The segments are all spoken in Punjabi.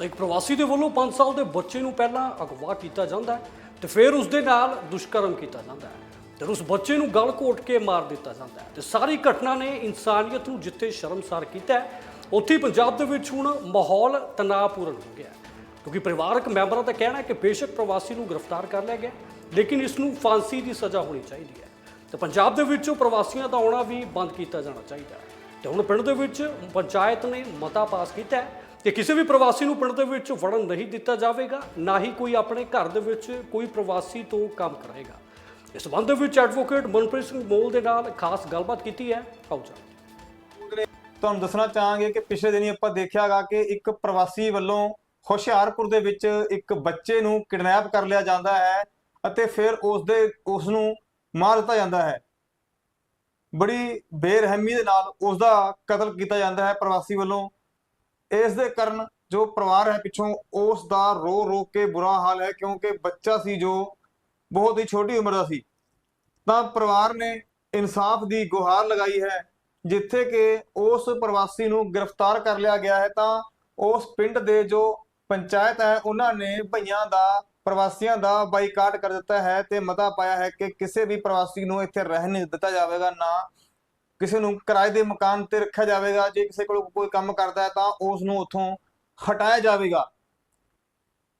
ਤਾਂ ਇੱਕ ਪ੍ਰਵਾਸੀ ਦੇ ਵੱਲੋਂ 5 ਸਾਲ ਦੇ ਬੱਚੇ ਨੂੰ ਪਹਿਲਾਂ ਅਗਵਾ ਕੀਤਾ ਜਾਂਦਾ ਹੈ ਤੇ ਫਿਰ ਉਸ ਦੇ ਨਾਲ ਦੁਸ਼ਕਰਮ ਕੀਤਾ ਜਾਂਦਾ ਹੈ। ਤੇ ਉਸ ਬੱਚੇ ਨੂੰ ਗਲ ਘੋਟ ਕੇ ਮਾਰ ਦਿੱਤਾ ਜਾਂਦਾ ਹੈ। ਤੇ ਸਾਰੀ ਘਟਨਾ ਨੇ ਇਨਸਾਨੀਅਤ ਨੂੰ ਜਿੱਥੇ ਸ਼ਰਮਸਾਰ ਕੀਤਾ ਹੈ, ਉੱਥੇ ਹੀ ਪੰਜਾਬ ਦੇ ਵਿੱਚ ਹੁਣ ਮਾਹੌਲ ਤਣਾਅਪੂਰਨ ਹੋ ਗਿਆ ਕਿਉਂਕਿ ਪਰਿਵਾਰਕ ਮੈਂਬਰਾਂ ਦਾ ਕਹਿਣਾ ਹੈ ਕਿ ਬੇਸ਼ੱਕ ਪ੍ਰਵਾਸੀ ਨੂੰ ਗ੍ਰਿਫਤਾਰ ਕਰ ਲਿਆ ਗਿਆ, ਲੇਕਿਨ ਇਸ ਨੂੰ ਫਾਂਸੀ ਦੀ ਸਜ਼ਾ ਹੋਣੀ ਚਾਹੀਦੀ ਹੈ। ਤੇ ਪੰਜਾਬ ਦੇ ਵਿੱਚੋਂ ਪ੍ਰਵਾਸੀਆਂ ਦਾ ਆਉਣਾ ਵੀ ਬੰਦ ਕੀਤਾ ਜਾਣਾ ਚਾਹੀਦਾ ਹੈ। ਤੇ ਹੁਣ ਪਿੰਡ ਦੇ ਵਿੱਚ ਪੰਚਾਇਤ ਨੇ ਮਤਾ ਪਾਸ ਕੀਤਾ ਹੈ ਕਿ ਕਿਸੇ ਵੀ ਪ੍ਰਵਾਸੀ ਨੂੰ ਪਿੰਡ ਦੇ ਵਿੱਚ ਵੜਨ ਨਹੀਂ ਦਿੱਤਾ ਜਾਵੇਗਾ, ਨਾ ਹੀ ਕੋਈ ਆਪਣੇ ਘਰ ਦੇ ਵਿੱਚ ਕੋਈ ਪ੍ਰਵਾਸੀ ਤੋਂ ਕੰਮ ਕਰਾਏਗਾ। ਇਸ ਸੰਬੰਧ ਦੇ ਵਿੱਚ ਐਡਵੋਕੇਟ ਮਨਪ੍ਰੀਤ ਸਿੰਘ ਮੋਲ ਦੇ ਨਾਲ ਖਾਸ ਗੱਲਬਾਤ ਕੀਤੀ ਹੈ। ਆਓ ਜਾਣਦੇ ਤੁਹਾਨੂੰ ਦੱਸਣਾ ਚਾਹਾਂਗੇ ਕਿ ਪਿਛਲੇ ਦਿਨੀ ਆਪਾਂ ਦੇਖਿਆਗਾ ਕਿ ਇੱਕ ਪ੍ਰਵਾਸੀ ਵੱਲੋਂ ਹੁਸ਼ਿਆਰਪੁਰ ਦੇ ਵਿੱਚ ਇੱਕ ਬੱਚੇ ਨੂੰ ਕਿਡਨੈਪ ਕਰ ਲਿਆ ਜਾਂਦਾ ਹੈ ਅਤੇ ਫਿਰ ਉਸ ਦੇ ਉਸ ਨੂੰ ਮਾਰ ਦਿੱਤਾ ਜਾਂਦਾ ਹੈ। ਬੜੀ ਬੇਰਹਿਮੀ ਦੇ ਨਾਲ ਉਸ ਦਾ ਕਤਲ ਕੀਤਾ ਜਾਂਦਾ ਹੈ ਪ੍ਰਵਾਸੀ ਵੱਲੋਂ। ਇਸ ਦੇ ਕਾਰਨ ਜੋ ਪਰਿਵਾਰ ਹੈ ਪਿੱਛੋਂ, ਉਸ ਦਾ ਰੋ ਰੋ ਕੇ ਬੁਰਾ ਹਾਲ ਹੈ, ਕਿਉਂਕਿ ਬੱਚਾ ਸੀ ਜੋ ਬਹੁਤ ਹੀ ਛੋਟੀ ਉਮਰ ਦਾ ਸੀ। ਤਾਂ ਪਰਿਵਾਰ ਨੇ ਇਨਸਾਫ ਦੀ ਗੁਹਾਰ ਲਗਾਈ ਹੈ। ਜਿੱਥੇ ਕਿ ਉਸ ਪ੍ਰਵਾਸੀ ਨੂੰ ਗ੍ਰਿਫਤਾਰ ਕਰ ਲਿਆ ਗਿਆ ਹੈ, ਤਾਂ ਉਸ ਪਿੰਡ ਦੇ ਜੋ ਪੰਚਾਇਤ ਹੈ, ਉਹਨਾਂ ਨੇ ਭਈਆਂ ਦਾ, ਪ੍ਰਵਾਸੀਆਂ ਦਾ ਬਾਈਕਾਟ ਕਰ ਦਿੱਤਾ ਹੈ ਤੇ ਮਤਾ ਪਾਇਆ ਹੈ ਕਿ ਕਿਸੇ ਵੀ ਪ੍ਰਵਾਸੀ ਨੂੰ ਇੱਥੇ ਰਹਿਣ ਨਹੀਂ ਦਿੱਤਾ ਜਾਵੇਗਾ, ਨਾ ਕਿਸੇ ਨੂੰ ਕਿਰਾਏ ਦੇ ਮਕਾਨ ਤੇ ਰੱਖਿਆ ਜਾਵੇਗਾ, ਜੇ ਕਿਸੇ ਕੋਲ ਕੋਈ ਕੰਮ ਕਰਦਾ ਹੈ ਤਾਂ ਉਸ ਨੂੰ ਉੱਥੋਂ ਹਟਾਇਆ ਜਾਵੇਗਾ।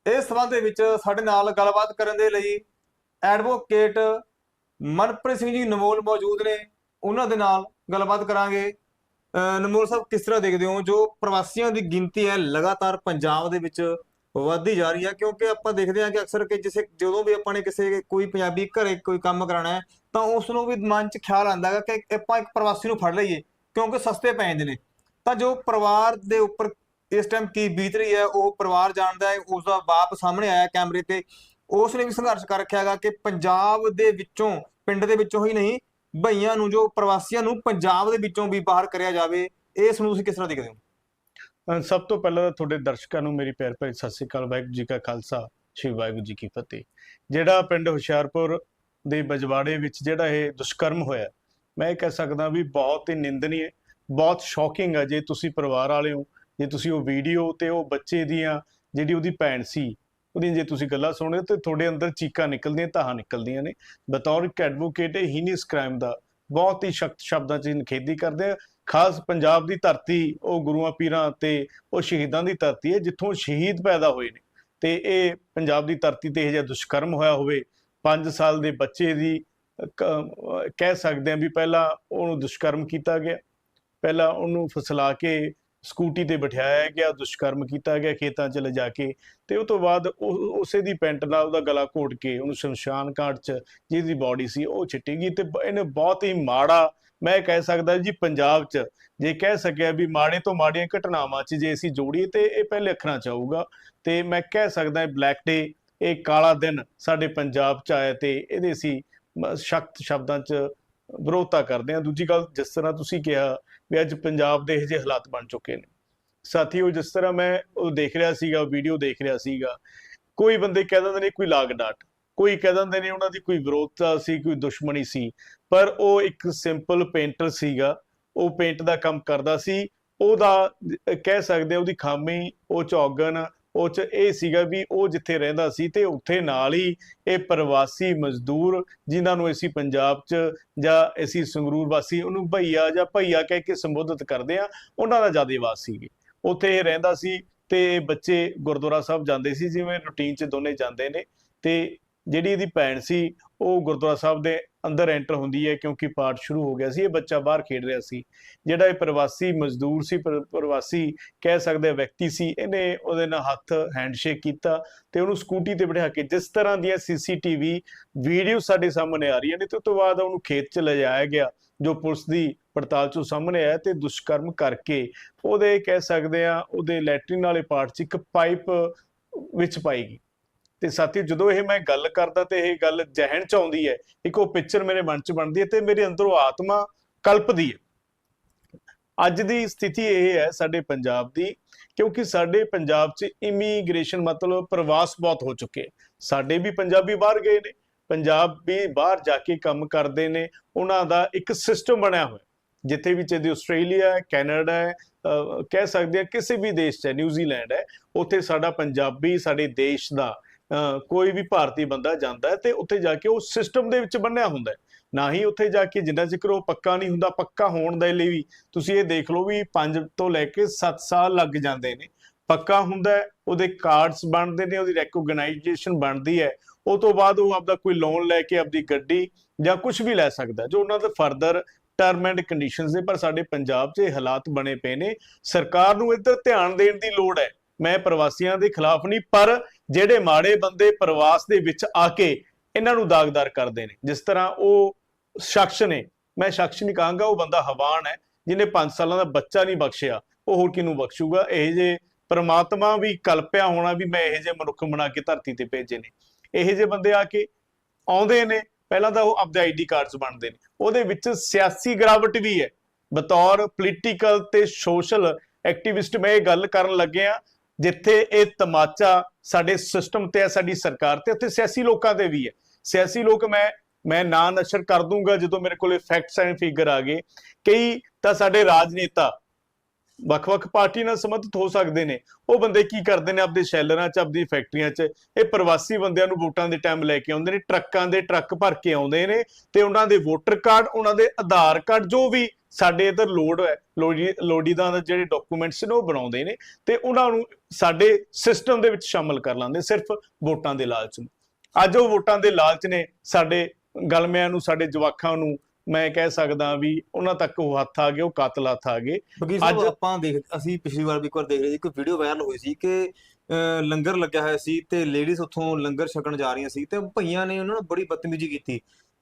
ਇਸ ਸੰਬੰਧ ਦੇ ਵਿੱਚ ਸਾਡੇ ਨਾਲ ਗੱਲਬਾਤ ਕਰਨ ਦੇ ਲਈ ਐਡਵੋਕੇਟ ਮਨਪ੍ਰੀਤ ਸਿੰਘ ਜੀ ਨਮੋਲ ਮੌਜੂਦ ਨੇ। ਉਹਨਾਂ ਦੇ ਨਾਲ ਗੱਲਬਾਤ ਕਰਾਂਗੇ। ਅਹ ਨਮੋਲ ਸਾਹਿਬ, ਕਿਸ ਤਰ੍ਹਾਂ ਦੇਖਦੇ ਹੋ? ਜੋ ਪ੍ਰਵਾਸੀਆਂ ਦੀ ਗਿਣਤੀ ਹੈ, ਲਗਾਤਾਰ ਪੰਜਾਬ ਦੇ ਵਿੱਚ ਵੱਧਦੀ ਜਾ ਰਹੀ ਹੈ, ਕਿਉਂਕਿ ਆਪਾਂ ਦੇਖਦੇ ਹਾਂ ਕਿ ਅਕਸਰ ਕਿ ਜਿਸੇ ਜਦੋਂ ਵੀ ਆਪਾਂ ਨੇ ਕਿਸੇ ਕੋਈ ਪੰਜਾਬੀ ਘਰੇ ਕੋਈ ਕੰਮ ਕਰਾਉਣਾ ਹੈ ਤਾਂ ਉਸ ਨੂੰ ਵੀ ਮਨ 'ਚ ਖਿਆਲ ਆਉਂਦਾ ਗਾ ਕਿ ਆਪਾਂ ਇੱਕ ਪ੍ਰਵਾਸੀ ਨੂੰ ਫੜ ਲਈਏ, ਕਿਉਂਕਿ ਸਸਤੇ ਪੈ ਜਾਂਦੇ ਨੇ। ਤਾਂ ਜੋ ਪਰਿਵਾਰ ਦੇ ਉੱਪਰ ਇਸ ਟਾਈਮ ਕੀ ਬੀਤ ਰਹੀ ਹੈ, ਉਹ ਪਰਿਵਾਰ ਜਾਣਦਾ ਹੈ ਉਸ ਦਾ ਬਾਪ ਸਾਹਮਣੇ ਆਇਆ ਕੈਮਰੇ ਤੇ ਉਸ ਨੇ ਵੀ ਸੰਘਰਸ਼ ਕਰ ਰੱਖਿਆ ਕਿ ਪੰਜਾਬ ਦੇ ਵਿੱਚੋਂ, ਪਿੰਡ ਦੇ ਵਿੱਚੋਂ ਹੀ ਨਹੀਂ ਭਈਆਂ ਨੂੰ ਜੋ ਪ੍ਰਵਾਸੀਆਂ ਨੂੰ ਪੰਜਾਬ ਦੇ ਵਿੱਚੋਂ ਵੀ ਬਾਹਰ ਕਰਿਆ ਜਾਵੇ ਇਸ ਨੂੰ ਤੁਸੀਂ ਕਿਸ ਤਰ੍ਹਾਂ ਦੇਖਦੇ ਹੋ? ਸਭ ਤੋਂ ਪਹਿਲਾਂ ਤਾਂ ਤੁਹਾਡੇ ਦਰਸ਼ਕਾਂ ਨੂੰ ਮੇਰੀ ਪਿਆਰ ਭਰੀ ਸਤਿ ਸ੍ਰੀ ਅਕਾਲ, ਵਾਹਿਗੁਰੂ ਜੀ ਕਾ ਖਾਲਸਾ, ਸ੍ਰੀ ਵਾਹਿਗੁਰੂ ਜੀ ਕੀ ਫਤਿਹ। ਜਿਹੜਾ ਪਿੰਡ ਹੁਸ਼ਿਆਰਪੁਰ ਦੇ ਬਜਵਾੜੇ ਵਿੱਚ ਜਿਹੜਾ ਇਹ ਦੁਸ਼ਕਰਮ ਹੋਇਆ ਮੈਂ ਇਹ ਕਹਿ ਸਕਦਾ ਵੀ ਬਹੁਤ ਹੀ ਨਿੰਦਨੀ ਹੈ ਬਹੁਤ ਸ਼ੌਕਿੰਗ ਹੈ ਜੇ ਤੁਸੀਂ ਪਰਿਵਾਰ ਵਾਲੇ ਹੋ, ਜੇ ਤੁਸੀਂ ਉਹ ਵੀਡੀਓ ਤੇ ਉਹ ਬੱਚੇ ਦੀਆਂ ਜਿਹੜੀ ਉਹਦੀ ਭੈਣ ਸੀ ਉਹਦੀਆਂ ਜੇ ਤੁਸੀਂ ਗੱਲਾਂ ਸੁਣਦੇ ਤੇ ਤੁਹਾਡੇ ਅੰਦਰ ਚੀਕਾਂ ਨਿਕਲਦੀਆਂ, ਤਾਹਾਂ ਨਿਕਲਦੀਆਂ ਨੇ। ਬਤੌਰ ਇੱਕ ਐਡਵੋਕੇਟ ਇਹ ਹੀਨੀਸ ਕ੍ਰਾਈਮ ਦਾ। ਬਹੁਤ ਹੀ ਸਖਤ ਸ਼ਬਦਾਂ 'ਚ ਨਿਖੇਧੀ ਕਰਦੇ ਆ। ਖਾਸ ਪੰਜਾਬ ਦੀ ਧਰਤੀ, ਉਹ ਗੁਰੂਆਂ ਪੀਰਾਂ ਤੇ ਉਹ ਸ਼ਹੀਦਾਂ ਦੀ ਧਰਤੀ ਹੈ, ਜਿੱਥੋਂ ਸ਼ਹੀਦ ਪੈਦਾ ਹੋਏ ਨੇ। ਤੇ ਇਹ ਪੰਜਾਬ ਦੀ ਧਰਤੀ ਤੇ ਇਹ ਜਿਹਾ ਦੁਸ਼ਕਰਮ ਹੋਇਆ ਹੋਵੇ 5 ਸਾਲ ਦੇ ਬੱਚੇ ਦੀ, ਕ- ਕਹਿ ਸਕਦੇ ਆ ਵੀ ਪਹਿਲਾਂ ਉਹਨੂੰ ਦੁਸ਼ਕਰਮ ਕੀਤਾ ਗਿਆ। ਪਹਿਲਾਂ ਉਹਨੂੰ ਫਸਲਾ ਕੇ ਸਕੂਟੀ ਤੇ ਬਿਠਾਇਆ ਗਿਆ, ਦੁਸ਼ਕਰਮ ਕੀਤਾ ਗਿਆ ਖੇਤਾਂ 'ਚ ਲਿਜਾ ਕੇ ਤੇ ਉਹ ਤੋਂ ਬਾਅਦ ਉਹ- ਉਸੇ ਦੀ ਪੈਂਟ ਨਾਲ ਉਹਦਾ ਗਲਾ ਘੋਟ ਕੇ ਉਹਨੂੰ ਸ਼ਮਸ਼ਾਨ ਘਾਟ 'ਚ ਜਿਹਦੀ ਬਾਡੀ ਸੀ ਉਹ ਛਿੱਟੀ ਗਈ ਤੇ ਇਹਨੇ ਬਹੁਤ ਹੀ ਮਾੜਾ, ਮੈਂ ਕਹਿ ਸਕਦਾ ਜੀ ਪੰਜਾਬ 'ਚ ਜੇ ਕਹਿ ਸਕਿਆ ਵੀ ਮਾੜੇ ਤੋਂ ਮਾੜੀਆਂ ਘਟਨਾਵਾਂ 'ਚ ਜੇ ਅਸੀਂ ਜੋੜੀਏ ਤੇ ਇਹ ਪਹਿਲੇ ਅੱਖਰਾਂ 'ਚ ਆਊਗਾ। ਤੇ ਮੈਂ ਕਹਿ ਸਕਦਾ ਬਲੈਕ ਡੇ ਇਹ ਕਾਲਾ ਦਿਨ ਸਾਡੇ ਪੰਜਾਬ 'ਚ ਆਇਆ ਤੇ ਇਹਦੇ ਅਸੀਂ ਸਖਤ ਸ਼ਬਦਾਂ 'ਚ ਵਿਰੋਧਤਾ ਕਰਦੇ ਹਾਂ। ਦੂਜੀ ਗੱਲ, ਜਿਸ ਤਰ੍ਹਾਂ ਤੁਸੀਂ ਕਿਹਾ ਵੀ ਅੱਜ ਪੰਜਾਬ ਦੇ ਇਹ ਜਿਹੇ ਹਾਲਾਤ ਬਣ ਚੁੱਕੇ ਨੇ। ਸਾਥੀਓ, ਜਿਸ ਤਰ੍ਹਾਂ ਮੈਂ ਉਹ ਦੇਖ ਰਿਹਾ ਸੀਗਾ, ਵੀਡੀਓ ਦੇਖ ਰਿਹਾ ਸੀਗਾ, ਕੋਈ ਬੰਦੇ ਕਹਿ ਦਿੰਦੇ ਨੇ ਕੋਈ ਲਾਗ ਡਾਟ ਕੋਈ ਕਹਿ ਦਿੰਦੇ ਨੇ ਉਹਨਾਂ ਦੀ ਕੋਈ ਵਿਰੋਧਤਾ ਸੀ, ਕੋਈ ਦੁਸ਼ਮਣੀ ਸੀ, ਪਰ ਉਹ ਇੱਕ ਸਿੰਪਲ ਪੇਂਟਰ ਸੀਗਾ, ਉਹ ਪੇਂਟ ਦਾ ਕੰਮ ਕਰਦਾ ਸੀ, ਉਹਦਾ ਕਹਿ ਸਕਦੇ ਆ ਉਹਦੀ ਖਾਮੀ, ਉਹ ਚੌਗਨ ਉਹ ਚ ਇਹ ਸੀਗਾ ਵੀ ਉਹ ਜਿੱਥੇ ਰਹਿੰਦਾ ਸੀ ਤੇ ਉੱਥੇ ਨਾਲ ਹੀ ਇਹ ਪ੍ਰਵਾਸੀ ਮਜ਼ਦੂਰ ਜਿਨ੍ਹਾਂ ਨੂੰ ਅਸੀਂ ਪੰਜਾਬ 'ਚ ਜਾਂ ਅਸੀਂ ਸੰਗਰੂਰ ਵਾਸੀ, ਉਹਨੂੰ ਭਈਆ ਜਾਂ ਭਈਆ ਕਹਿ ਕੇ ਸੰਬੋਧਿਤ ਕਰਦੇ ਆ ਉਹਨਾਂ ਦਾ ਜ਼ਿਆਦਾ ਵਾਸ ਸੀਗੇ। ਉੱਥੇ ਇਹ ਰਹਿੰਦਾ ਸੀ ਤੇ ਬੱਚੇ ਗੁਰਦੁਆਰਾ ਸਾਹਿਬ ਜਾਂਦੇ ਸੀ, ਜਿਵੇਂ ਰੁਟੀਨ 'ਚ ਦੋਨੇ ਜਾਂਦੇ ਨੇ ਤੇ ਜਿਹੜੀ ਇਹਦੀ ਭੈਣ ਸੀ, ਉਹ ਗੁਰਦੁਆਰਾ ਸਾਹਿਬ ਦੇ ਅੰਦਰ ਐਂਟਰ ਹੁੰਦੀ ਹੈ ਕਿਉਂਕਿ ਪਾਠ ਸ਼ੁਰੂ ਹੋ ਗਿਆ ਸੀ, ਇਹ ਬੱਚਾ ਬਾਹਰ ਖੇਡ ਰਿਹਾ ਸੀ। ਜਿਹੜਾ ਇਹ ਪ੍ਰਵਾਸੀ ਮਜ਼ਦੂਰ ਸੀ ਪ੍ਰਵਾਸੀ ਕਹਿ ਸਕਦੇ ਵਿਅਕਤੀ ਸੀ, ਇਹਨੇ ਉਹਦੇ ਨਾਲ ਹੱਥ ਹੈਂਡਸ਼ੇਕ ਕੀਤਾ ਤੇ ਉਹਨੂੰ ਸਕੂਟੀ ਤੇ ਬਿਠਾ ਕੇ ਜਿਸ ਤਰ੍ਹਾਂ ਦੀਆਂ ਸੀਸੀਟੀਵੀ ਵੀਡੀਓ ਸਾਡੇ ਸਾਹਮਣੇ ਆ ਰਹੀਆਂ ਨੇ ਤੇ ਉਸ ਤੋਂ ਬਾਅਦ ਉਹਨੂੰ ਖੇਤ ਚ ਲਿਜਾਇਆ ਗਿਆ, ਜੋ ਪੁਲਿਸ ਦੀ ਪੜਤਾਲ ਚੋਂ ਸਾਹਮਣੇ ਆਇਆ ਤੇ ਦੁਸ਼ਕਰਮ ਕਰਕੇ ਉਹਦੇ ਕਹਿ ਸਕਦੇ ਆ, ਉਹਦੇ ਲੈਟਰਿਨ ਵਾਲੇ ਪਾਰਟ 'ਚ ਇੱਕ ਪਾਈਪ ਵਿੱਚ ਪਾਈ ਗਈ। ਤੇ ਸਾਥੀ ਜਦੋਂ ਇਹ ਮੈਂ ਗੱਲ ਕਰਦਾ ਤੇ ਇਹ ਗੱਲ ਜ਼ਹਿਣ ਚ ਆਉਂਦੀ ਹੈ, ਇੱਕ ਉਹ ਪਿਕਚਰ ਮੇਰੇ ਮਨ ਚ ਬਣਦੀ ਹੈ ਤੇ ਮੇਰੇ ਅੰਦਰੋਂ ਆਤਮਾ ਕਲਪਦੀ ਹੈ। ਅੱਜ ਦੀ ਸਥਿਤੀ ਇਹ ਹੈ ਸਾਡੇ ਪੰਜਾਬ ਦੀ, ਕਿਉਂਕਿ ਸਾਡੇ ਪੰਜਾਬ 'ਚ ਇਮੀਗ੍ਰੇਸ਼ਨ ਮਤਲਬ ਪ੍ਰਵਾਸ ਬਹੁਤ ਹੋ ਚੁੱਕੇ ਸਾਡੇ ਵੀ ਪੰਜਾਬੀ ਬਾਹਰ ਗਏ ਨੇ, ਪੰਜਾਬੀ ਬਾਹਰ ਜਾ ਕੇ ਕੰਮ ਕਰਦੇ ਨੇ, ਉਹਨਾਂ ਦਾ ਇੱਕ ਸਿਸਟਮ ਬਣਿਆ ਹੋਇਆ ਜਿੱਥੇ ਵੀ ਚਾਹੇ ਆਸਟ੍ਰੇਲੀਆ ਹੈ, ਕੈਨੇਡਾ ਹੈ ਕਹਿ ਸਕਦੇ ਆ ਕਿਸੇ ਵੀ ਦੇਸ਼ 'ਚ ਨਿਊਜ਼ੀਲੈਂਡ ਹੈ, ਉੱਥੇ ਸਾਡਾ ਪੰਜਾਬੀ, ਸਾਡੇ ਦੇਸ਼ ਦਾ ਕੋਈ ਵੀ ਭਾਰਤੀ ਬੰਦਾ ਜਾਂਦਾ ਹੈ ਤੇ ਉੱਥੇ ਜਾ ਕੇ ਉਹ ਸਿਸਟਮ ਦੇ ਵਿੱਚ ਬੰਨਿਆ ਹੁੰਦਾ ਨਾ ਹੀ ਉੱਥੇ ਜਾ ਕੇ ਜਿੰਨਾ ਚਿਰ ਉਹ ਪੱਕਾ ਨਹੀਂ ਹੁੰਦਾ, ਪੱਕਾ ਹੋਣ ਦੇ ਲਈ ਵੀ ਤੁਸੀਂ ਇਹ ਦੇਖ ਲਓ ਵੀ 5 ਤੋਂ ਲੈ ਕੇ 7 ਸਾਲ ਲੱਗ ਜਾਂਦੇ ਨੇ। ਪੱਕਾ ਹੁੰਦਾ ਉਹਦੇ ਕਾਰਡਸ ਬਣਦੇ ਨੇ, ਉਹਦੀ ਰੈਕੋਗਨਾਈਜੇਸ਼ਨ ਬਣਦੀ ਹੈ। ਉਹ ਤੋਂ ਬਾਅਦ ਉਹ ਆਪਦਾ ਕੋਈ ਲੋਨ ਲੈ ਕੇ ਆਪਦੀ ਗੱਡੀ ਜਾਂ ਕੁਝ ਵੀ ਲੈ ਸਕਦਾ, ਜੋ ਉਹਨਾਂ ਦੇ ਫਰਦਰ ਟਰਮ ਐਂਡ ਕੰਡੀਸ਼ਨਸ ਨੇ। ਪਰ ਸਾਡੇ ਪੰਜਾਬ 'ਚ ਇਹ ਹਾਲਾਤ ਬਣੇ ਪਏ ਨੇ। ਸਰਕਾਰ ਨੂੰ ਇੱਧਰ ਧਿਆਨ ਦੇਣ ਦੀ ਲੋੜ ਹੈ। ਮੈਂ ਪ੍ਰਵਾਸੀਆਂ ਦੇ ਖਿਲਾਫ ਨਹੀਂ, ਪਰ ਜਿਹੜੇ ਮਾੜੇ ਬੰਦੇ ਪ੍ਰਵਾਸ ਦੇ ਵਿੱਚ ਆ ਕੇ ਇਹਨਾਂ ਨੂੰ ਦਾਗਦਾਰ ਕਰਦੇ ਨੇ, ਜਿਸ ਤਰ੍ਹਾਂ ਉਹ ਸ਼ਖਸ ਨੇ, ਮੈਂ ਸ਼ਖਸ ਨਹੀਂ ਕਹਾਂਗਾ, ਉਹ ਬੰਦਾ ਹਵਾਨ ਹੈ, ਜਿਹਨੇ 5 ਸਾਲਾਂ ਦਾ ਬੱਚਾ ਨਹੀਂ ਬਖਸ਼ਿਆ, ਉਹ ਹੋਰ ਕਿਹਨੂੰ ਬਖਸ਼ੂਗਾ? ਇਹ ਜੇ ਪਰਮਾਤਮਾ ਵੀ ਕਲਪਿਆ ਹੋਣਾ ਵੀ ਮੈਂ ਇਹ ਜੇ ਮਨੁੱਖ ਬਣਾ ਕੇ ਧਰਤੀ ਤੇ ਭੇਜੇ ਨੇ। ਇਹ ਜੇ ਬੰਦੇ ਆ ਕੇ ਆਉਂਦੇ ਨੇ, ਪਹਿਲਾਂ ਤਾਂ ਉਹ ਆਪਦੇ ਆਈਡੀ ਕਾਰਡਸ ਬਣਦੇ ਨੇ। ਉਹਦੇ ਵਿੱਚ ਸਿਆਸੀ ਗਰਾਵਟ ਵੀ ਹੈ। ਬਤੌਰ ਪੋਲੀਟੀਕਲ ਤੇ ਸੋਸ਼ਲ ਐਕਟਿਵਿਸਟ ਮੈਂ ਇਹ ਗੱਲ ਕਰਨ ਲੱਗਿਆ ਜਿੱਥੇ ਇਹ ਤਮਾਚਾ ਸਾਡੇ ਸਿਸਟਮ ਤੇ ਹੈ, ਸਾਡੀ ਸਰਕਾਰ ਤੇ, ਉੱਥੇ ਸਿਆਸੀ ਲੋਕਾਂ ਤੇ ਵੀ ਹੈ। ਸਿਆਸੀ ਲੋਕ ਮੈਂ ਮੈਂ ਨਾਂ ਨਸ਼ਰ ਕਰ ਦੂੰਗਾ ਜਦੋਂ ਮੇਰੇ ਕੋਲੇ ਫੈਕਟਸ ਐਂਡ ਫਿਗਰ ਆ ਗਏ। ਕਈ ਤਾਂ ਸਾਡੇ ਰਾਜਨੇਤਾ ਵੱਖ-ਵੱਖ ਪਾਰਟੀ ਨਾਲ ਸੰਬੰਧਿਤ ਹੋ ਸਕਦੇ ਨੇ। ਉਹ ਬੰਦੇ ਕੀ ਕਰਦੇ ਨੇ ਆਪਦੇ ਸ਼ੈਲਰਾਂ 'ਚ ਆਪਦੀ ਫੈਕਟਰੀਆਂ 'ਚ? ਇਹ ਪ੍ਰਵਾਸੀ ਬੰਦਿਆਂ ਨੂੰ ਵੋਟਾਂ ਦੇ ਟਾਈਮ ਲੈ ਕੇ ਆਉਂਦੇ ਨੇ, ਟਰੱਕਾਂ ਦੇ ਟਰੱਕ ਭਰ ਕੇ ਆਉਂਦੇ ਨੇ ਤੇ ਉਹਨਾਂ ਦੇ ਵੋਟਰ ਕਾਰਡ ਉਹਨਾਂ ਦੇ ਆਧਾਰ ਕਾਰਡ ਜੋ ਵੀ ਸਾਡੇ ਇਧਰ ਲੋਡ ਹੈ, ਲੋੜੀ, ਲੋੜੀਦਾਂ ਦੇ ਜਿਹੜੇ ਡਾਕੂਮੈਂਟਸ ਨੇ ਉਹ ਬਣਾਉਂਦੇ ਨੇ ਤੇ ਉਹਨਾਂ ਨੂੰ ਸਾਡੇ ਸਿਸਟਮ ਦੇ ਵਿੱਚ ਸ਼ਾਮਲ ਕਰ ਲਾਂਦੇ, ਸਿਰਫ ਵੋਟਾਂ ਦੇ ਲਾਲਚ ਨੂੰ। ਅੱਜ ਉਹ ਵੋਟਾਂ ਦੇ ਲਾਲਚ ਨੇ, ਸਾਡੇ ਗਲਮਿਆਂ ਨੂੰ, ਸਾਡੇ ਜਵਾਕਾਂ ਨੂੰ ਮੈਂ ਕਹਿ ਸਕਦਾ ਵੀ ਉਹਨਾਂ ਤੱਕ ਉਹ ਹੱਥ ਆ ਗਏ ਉਹ ਕਾਤਲ ਹੱਥ ਆ ਗਏ। ਅੱਜ- ਆਪਾਂ ਦੇਖ ਅਸੀਂ ਪਿਛਲੀ ਵਾਰ ਵੀ ਇੱਕ ਵਾਰ ਦੇਖ ਰਹੇ ਸੀ ਕੋਈ ਵੀਡੀਓ ਵਾਇਰਲ ਹੋਈ ਸੀ ਕਿ ਲੰਗਰ ਲੱਗਿਆ ਹੋਇਆ ਸੀ ਤੇ ਲੇਡੀਜ਼ ਉੱਥੋਂ ਲੰਗਰ ਛਕਣ ਜਾ ਰਹੀਆਂ ਸੀ ਤੇ ਭਈਆਂ ਨੇ ਉਹਨਾਂ ਨੂੰ ਬੜੀ ਬਦਤਮੀਜ਼ੀ ਕੀਤੀ।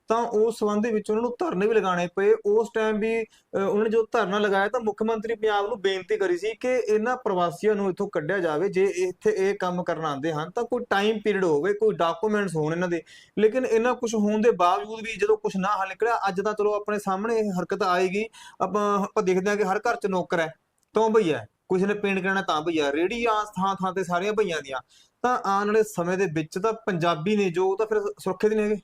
ਤਾਂ ਉਸ ਸੰਬੰਧ ਦੇ ਵਿੱਚ ਉਹਨਾਂ ਨੂੰ ਧਰਨੇ ਵੀ ਲਗਾਉਣੇ ਪਏ। ਉਸ ਟਾਈਮ ਵੀ ਉਹਨਾਂ ਨੇ ਜੋ ਧਰਨਾ ਲਗਾਇਆ ਤਾਂ ਮੁੱਖ ਮੰਤਰੀ ਪੰਜਾਬ ਨੂੰ ਬੇਨਤੀ ਕਰੀ ਸੀ ਕਿ ਇਹਨਾਂ ਪ੍ਰਵਾਸੀਆਂ ਨੂੰ ਇੱਥੋਂ ਕੱਢਿਆ ਜਾਵੇ, ਜੇ ਇੱਥੇ ਇਹ ਕੰਮ ਕਰਨ ਆਉਂਦੇ ਹਨ ਤਾਂ ਕੋਈ ਟਾਈਮ ਪੀਰੀਅਡ ਹੋਵੇ, ਕੋਈ ਡਾਕੂਮੈਂਟਸ ਹੋਣ ਇਹਨਾਂ ਦੇ। ਲੇਕਿਨ ਇਹਨਾਂ ਕੁਝ ਹੋਣ ਦੇ ਬਾਵਜੂਦ ਵੀ ਜਦੋਂ ਕੁਝ ਨਾ ਹੱਲ ਨਿਕਲਿਆ, ਅੱਜ ਤਾਂ ਚਲੋ ਆਪਣੇ ਸਾਹਮਣੇ ਇਹ ਹਰਕਤ ਆਏਗੀ। ਆਪਾਂ ਆਪਾਂ ਦੇਖਦੇ ਹਾਂ ਕਿ ਹਰ ਘਰ 'ਚ ਨੌਕਰ ਹੈ। ਤੋਂ ਭਈਆ ਹੈ। ਕਿਸੇ ਨੇ ਪੇਂਟ ਕਰਾਉਣਾ ਤਾਂ ਭਈਆ ਰੇੜੀਆਂ ਥਾਂ ਥਾਂ ਤੇ ਸਾਰੀਆਂ ਭਈਆਂ ਦੀਆਂ। ਤਾਂ ਆਉਣ ਵਾਲੇ ਸਮੇਂ ਦੇ ਵਿੱਚ ਤਾਂ ਪੰਜਾਬੀ ਨੇ ਜੋ ਉਹ ਤਾਂ ਫਿਰ ਸੁਰੱਖਿਅਤ ਨਹੀਂ ਹੈਗੇ।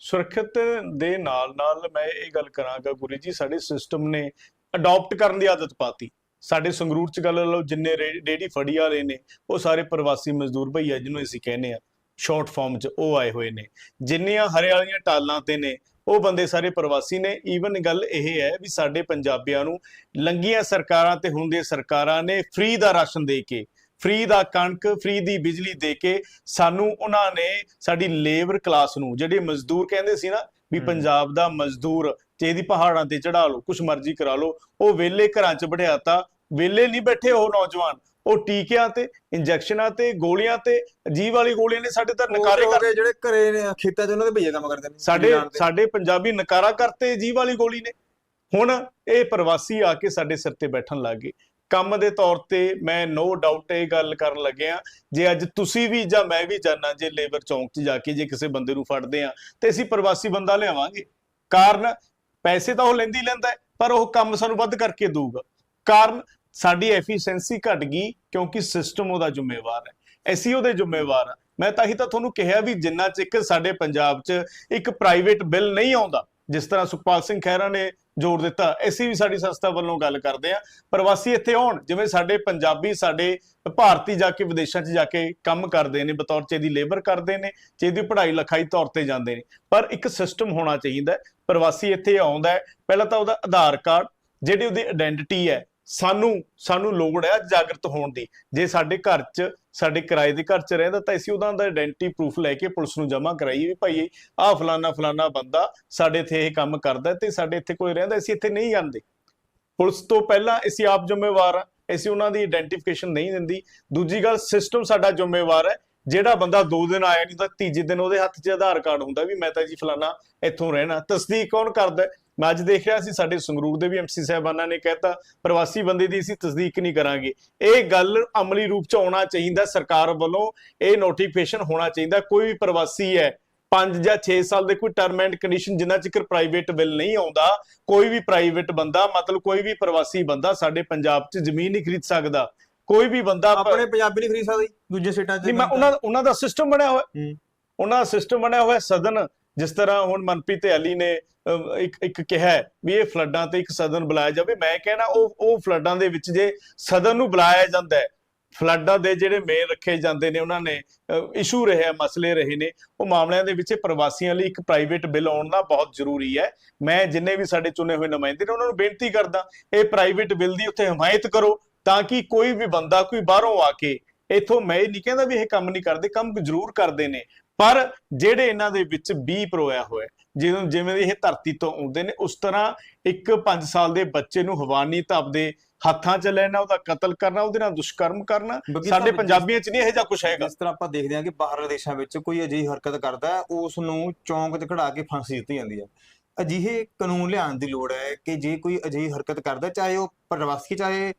ਸੁਰੱਖਿਅਤ ਦੇ ਨਾਲ ਨਾਲ ਮੈਂ ਇਹ ਗੱਲ ਕਰਾਂਗਾ ਗੁਰੂ ਜੀ, ਸਾਡੇ ਸਿਸਟਮ ਨੇ ਅਡਾਪਟ ਕਰਨ ਦੀ ਆਦਤ ਪਾਤੀ। ਸਾਡੇ ਸੰਗਰੂਰ ਚ ਗੱਲ ਲਓ, ਜਿੰਨੇ ਰੇ- ਰੇਹੜੀ ਫੜੀ ਵਾਲੇ ਨੇ, ਉਹ ਸਾਰੇ ਪ੍ਰਵਾਸੀ ਮਜ਼ਦੂਰ ਭਈਆ ਜਿਹਨੂੰ ਅਸੀਂ ਕਹਿੰਦੇ ਆ ਸ਼ਾਰਟ ਫਾਰਮ ਚ ਉਹ ਆਏ ਹੋਏ ਨੇ। ਜਿੰਨੀਆਂ ਹਰਿਆਲੀਆਂ ਟਾਲਾਂ ਤੇ ਨੇ, ਉਹ ਬੰਦੇ ਸਾਰੇ ਪ੍ਰਵਾਸੀ ਨੇ। ਈਵਨ ਗੱਲ ਇਹ ਹੈ ਵੀ ਸਾਡੇ ਪੰਜਾਬੀਆਂ ਨੂੰ ਲੰਗੀਆਂ ਸਰਕਾਰਾਂ ਤੇ ਹੁੰਦੀਆਂ ਸਰਕਾਰਾਂ ਨੇ ਫ੍ਰੀ ਦਾ ਰਾਸ਼ਨ ਦੇ ਕੇ ਫ੍ਰੀ ਦਾ ਕਣਕ ਫ੍ਰੀ ਦੀ ਬਿਜਲੀ ਦੇ ਕੇ ਸਾਨੂੰ ਉਹਨਾਂ ਨੇ ਸਾਡੀ ਲੇਬਰ ਕਲਾਸ ਨੂੰ ਜਿਹੜੇ ਮਜ਼ਦੂਰ ਕਹਿੰਦੇ ਸੀ ਨਾ ਵੀ। ਪੰਜਾਬ ਦਾ ਮਜ਼ਦੂਰ ਤੇ ਇਹਦੀ ਪਹਾੜਾਂ ਤੇ ਚੜਾ ਲਓ ਕੁਛ ਮਰਜ਼ੀ ਕਰਾ ਲਓ ਉਹ ਵੇਲੇ ਘਰਾਂ 'ਚ ਬਿਠਾਤਾ ਵੇਲੇ ਨਹੀਂ ਬੈਠੇ ਉਹ ਨੌਜਵਾਨ ਉਹ ਟੀਕਿਆਂ ਤੇ ਇੰਜੈਕਸ਼ਨਾਂ ਤੇ ਗੋਲੀਆਂ ਤੇ ਜੀਵ ਵਾਲੀ ਗੋਲੀਆਂ ਨੇ ਸਾਡੇ ਤਾਂ ਨਕਾਰੇ ਕਰ ਹੋਗੇ ਜਿਹੜੇ ਘਰੇ ਨੇ, ਖੇਤਾਂ 'ਚ ਉਹਨਾਂ ਦੇ ਭਈਆ ਕੰਮ ਕਰਦੇ ਨੇ ਸਾਡੇ। ਸਾਡੇ ਪੰਜਾਬੀ ਨਕਾਰਾ ਕਰਤੇ ਜੀਵ ਵਾਲੀ ਗੋਲੀ ਨੇ ਹੁਣ ਇਹ ਪ੍ਰਵਾਸੀ ਆ ਕੇ ਸਾਡੇ ਸਿਰ ਤੇ ਬੈਠਣ ਲੱਗ ਗਏ ਕੰਮ ਦੇ ਤੌਰ ਤੇ ਮੈਂ ਨੋ ਡਾਊਟ ਇਹ ਗੱਲ ਕਰਨ ਲੱਗਿਆ ਜੇ ਅੱਜ ਤੁਸੀਂ ਵੀ ਜਾਂ ਮੈਂ ਵੀ ਜਾਣਾ ਜੇ ਲੇਬਰ ਚੌਂਕ 'ਚ ਜਾ ਕੇ ਜੇ ਕਿਸੇ ਬੰਦੇ ਨੂੰ ਫੜਦੇ ਆ ਤੇ ਅਸੀਂ ਪ੍ਰਵਾਸੀ ਬੰਦਾ ਲਿਆਵਾਂਗੇ। ਕਾਰਨ ਪੈਸੇ ਤਾਂ ਉਹ ਲੈਂਦੀ ਲੈਂਦਾ ਪਰ ਉਹ ਕੰਮ ਸਾਨੂੰ ਵੱਧ ਕਰਕੇ ਦਊਗਾ। ਕਾਰਨ ਸਾਡੀ ਐਫੀਸ਼ੀਐਂਸੀ ਘਟ ਗਈ ਕਿਉਂਕਿ ਸਿਸਟਮ ਉਹਦਾ ਜ਼ਿੰਮੇਵਾਰ ਹੈ। ਅਸੀਂ ਉਹਦੇ ਜ਼ਿੰਮੇਵਾਰ ਆ ਮੈਂ ਤਾਂ ਹੀ ਤਾਂ ਤੁਹਾਨੂੰ ਕਿਹਾ ਵੀ ਜਿੰਨਾ ਚਿਰ ਸਾਡੇ ਪੰਜਾਬ 'ਚ ਇੱਕ ਪ੍ਰਾਈਵੇਟ ਬਿੱਲ ਨਹੀਂ ਆਉਂਦਾ ਜਿਸ ਤਰ੍ਹਾਂ ਸੁਖਪਾਲ ਸਿੰਘ ਖਹਿਰਾ ਨੇ ਜ਼ੋਰ ਦਿੱਤਾ, ਅਸੀਂ ਵੀ ਸਾਡੀ ਸੰਸਥਾ ਵੱਲੋਂ ਗੱਲ ਕਰਦੇ ਆ ਪ੍ਰਵਾਸੀ ਇੱਥੇ ਆਉਣ, ਜਿਵੇਂ ਸਾਡੇ ਪੰਜਾਬੀ, ਸਾਡੇ ਭਾਰਤੀ ਜਾ ਕੇ ਵਿਦੇਸ਼ਾਂ 'ਚ ਜਾ ਕੇ ਕੰਮ ਕਰਦੇ ਨੇ, ਬਤੌਰ ਚ ਇਹਦੀ ਲੇਬਰ ਕਰਦੇ ਨੇ, ਚ ਇਹਦੀ ਪੜ੍ਹਾਈ ਲਿਖਾਈ ਤੌਰ ਤੇ ਜਾਂਦੇ ਨੇ। ਪਰ ਇੱਕ ਸਿਸਟਮ ਹੋਣਾ ਚਾਹੀਦਾ ਪ੍ਰਵਾਸੀ ਇੱਥੇ ਆਉਂਦਾ ਪਹਿਲਾਂ ਤਾਂ ਉਹਦਾ ਆਧਾਰ ਕਾਰਡ, ਜਿਹੜੀ ਉਹਦੀ ਆਇਡੈਂਟੀਟੀ ਹੈ ਸਾਨੂੰ ਸਾਨੂੰ ਲੋੜ ਹੈ ਜਾਗਰਤ ਹੋਣ ਦੀ। ਜੇ ਸਾਡੇ ਘਰ 'ਚ, ਸਾਡੇ ਕਿਰਾਏ ਦੇ ਘਰ 'ਚ ਰਹਿੰਦਾ ਤਾਂ ਅਸੀਂ ਉਹਦਾ ਦਾ ਆਇਡੈਂਟੀ ਪ੍ਰੂਫ ਲੈ ਕੇ ਪੁਲਿਸ ਨੂੰ ਜਮ੍ਹਾਂ ਕਰਾਈਏ ਵੀ ਭਾਈ ਆਹ ਫਲਾਨਾ ਫਲਾਨਾ ਬੰਦਾ ਸਾਡੇ ਇੱਥੇ ਇਹ ਕੰਮ ਕਰਦਾ ਹੈ ਤੇ ਸਾਡੇ ਇੱਥੇ ਕੋਈ ਰਹਿੰਦਾ, ਅਸੀਂ ਇੱਥੇ ਨਹੀਂ ਜਾਂਦੇ ਪੁਲਿਸ ਤੋਂ ਪਹਿਲਾਂ ਅਸੀਂ ਆਪ ਜ਼ਿੰਮੇਵਾਰ ਆ ਅਸੀਂ ਉਹਨਾਂ ਦੀ ਆਇਡੈਂਟੀਫਿਕੇਸ਼ਨ ਨਹੀਂ ਦਿੰਦੀ। ਦੂਜੀ ਗੱਲ ਸਿਸਟਮ ਸਾਡਾ ਜ਼ਿੰਮੇਵਾਰ ਹੈ। ਜਿਹੜਾ ਬੰਦਾ ਦੋ ਦਿਨ ਆਇਆ ਨਹੀਂ ਤਾਂ ਤੀਜੇ ਦਿਨ ਉਹਦੇ ਹੱਥ 'ਚ ਆਧਾਰ ਕਾਰਡ ਹੁੰਦਾ ਵੀ ਮੈਂ ਤਾਂ ਜੀ ਫਲਾਨਾ ਇੱਥੋਂ ਰਹਿਣਾ। ਤਸਦੀਕ ਕੌਣ ਕਰਦਾ? ਮੈਂ ਅੱਜ ਦੇਖ ਰਿਹਾ ਸੀ ਸਾਡੇ ਸੰਗਰੂਰ ਦੇ ਵੀ ਐਮਸੀ ਸਾਹਿਬਾਨਾਂ ਨੇ ਕਹਿਤਾ ਪ੍ਰਵਾਸੀ ਬੰਦੇ ਦੀ ਅਸੀਂ ਤਸਦੀਕ ਨਹੀਂ ਕਰਾਂਗੇ। ਇਹ ਗੱਲ ਅਮਲੀ ਰੂਪ 'ਚ ਆਉਣਾ ਚਾਹੀਦਾ ਸਰਕਾਰ ਵੱਲੋਂ ਇਹ ਨੋਟੀਫਿਕੇਸ਼ਨ ਹੋਣਾ ਚਾਹੀਦਾ ਕੋਈ ਵੀ ਪ੍ਰਵਾਸੀ ਹੈ 5 ਜਾਂ 6 ਸਾਲ ਦੇ ਕੋਈ ਟਰਮ ਐਂਡ ਕੰਡੀਸ਼ਨ ਜਿੰਨਾ ਚਿਰ ਪ੍ਰਾਈਵੇਟ ਬਿੱਲ ਨਹੀਂ ਆਉਂਦਾ ਕੋਈ ਵੀ ਪ੍ਰਾਈਵੇਟ ਬੰਦਾ ਮਤਲਬ ਕੋਈ ਵੀ ਪ੍ਰਵਾਸੀ ਬੰਦਾ ਸਾਡੇ ਪੰਜਾਬ 'ਚ ਜ਼ਮੀਨ ਨਹੀਂ ਖਰੀਦ ਸਕਦਾ। ਕੋਈ ਵੀ ਬੰਦਾ ਆਪਣੇ ਪੰਜਾਬੀ ਨਹੀਂ ਖਰੀਦ ਸਕਦੇ ਦੂਜੇ ਸਟੇਟਾਂ 'ਚ ਨਹੀਂ ਮੈਂ ਉਹਨਾਂ ਉਹਨਾਂ ਦਾ ਸਿਸਟਮ ਬਣਿਆ ਹੋਇਆ। ਉਹਨਾਂ ਦਾ ਸਿਸਟਮ ਬਣਿਆ ਹੋਇਆ ਸਦਨ ਜਿਸ ਤਰ੍ਹਾਂ ਹੁਣ ਮਨਪ੍ਰੀਤ ਅਲੀ ਨੇ ਇੱਕ ਇੱਕ ਕਿਹਾ ਵੀ ਇਹ ਫਲੱਡਾਂ ਤੇ ਇੱਕ ਸਦਨ ਬੁਲਾਇਆ ਜਾਵੇ। ਮੈਂ ਕਹਿਣਾ, ਉਹ ਉਹ ਫਲੱਡਾਂ ਦੇ ਵਿੱਚ ਜੇ ਸਦਨ ਨੂੰ ਬੁਲਾਇਆ ਜਾਂਦਾ ਹੈ, ਫਲੱਡਾਂ ਦੇ ਜਿਹੜੇ ਮੇਨ ਰੱਖੇ ਜਾਂਦੇ ਨੇ ਉਹਨਾਂ ਨੇ ਇਸ਼ੂ ਰਹੇ ਮਸਲੇ ਰਹੇ ਨੇ, ਉਹ ਮਾਮਲਿਆਂ ਦੇ ਵਿੱਚ ਪ੍ਰਵਾਸੀਆਂ ਲਈ ਇੱਕ ਪ੍ਰਾਈਵੇਟ ਬਿੱਲ ਆਉਣ ਦਾ ਬਹੁਤ ਜ਼ਰੂਰੀ ਹੈ। ਮੈਂ ਜਿੰਨੇ ਵੀ ਸਾਡੇ ਚੁਣੇ ਹੋਏ ਨੁਮਾਇੰਦੇ ਨੇ ਉਹਨਾਂ ਨੂੰ ਬੇਨਤੀ ਕਰਦਾ, ਇਹ ਪ੍ਰਾਈਵੇਟ ਬਿੱਲ ਦੀ ਉੱਥੇ ਹਮਾਇਤ ਕਰੋ ਤਾਂ ਕਿ ਕੋਈ ਵੀ ਬੰਦਾ ਕੋਈ ਬਾਹਰੋਂ ਆ ਕੇ, ਇਥੋਂ ਮੈਂ ਇਹ ਨਹੀਂ ਕਹਿੰਦਾ ਵੀ ਇਹ ਕੰਮ ਨਹੀਂ ਕਰਦੇ, ਕੰਮ ਜ਼ਰੂਰ ਕਰਦੇ ਨੇ। ਪਰ ਜਿਹੜੇ ਇਹਨਾਂ ਦੇ ਵਿੱਚ ਬੀ ਪਰੋਇਆ ਹੋਇਆ ਜਿਵੇਂ ਜਿਵੇਂ ਇਹ ਧਰਤੀ ਤੋਂ ਆਉਂਦੇ ਨੇ ਉਸ ਤਰ੍ਹਾਂ ਇੱਕ 5 ਸਾਲ ਦੇ ਬੱਚੇ ਨੂੰ ਹਵਾਨੀ ਤਪ ਦੇ ਹੱਥਾਂ 'ਚ ਲੈਣਾ ਉਹਦਾ ਕਤਲ ਕਰਨਾ ਉਹਦੇ ਨਾਲ ਦੁਸ਼ਕਰਮ ਕਰਨਾ ਸਾਡੇ ਪੰਜਾਬੀਆਂ 'ਚ ਨਹੀਂ ਇਹੋ ਜਿਹਾ ਕੁਝ ਹੈਗਾ। ਜਿਸ ਤਰ੍ਹਾਂ ਆਪਾਂ ਦੇਖਦੇ ਹਾਂ ਕਿ ਬਾਹਰਲੇ ਦੇਸ਼ਾਂ ਵਿੱਚ ਕੋਈ ਅਜਿਹੀ ਹਰਕਤ ਕਰਦਾ ਉਸ ਨੂੰ ਚੌਂਕ 'ਚ ਖੜਾ ਕੇ ਫਾਂਸੀ ਦਿੱਤੀ ਜਾਂਦੀ ਹੈ। ਅਜਿਹੇ ਕਾਨੂੰਨ ਲਿਆਉਣ ਦੀ ਲੋੜ ਹੈ ਕਿ ਜੇ ਕੋਈ ਅਜਿਹੀ ਹਰਕਤ ਕਰਦਾ ਚਾਹੇ ਉਹ ਪ੍ਰਵਾਸੀ ਚਾਹੇ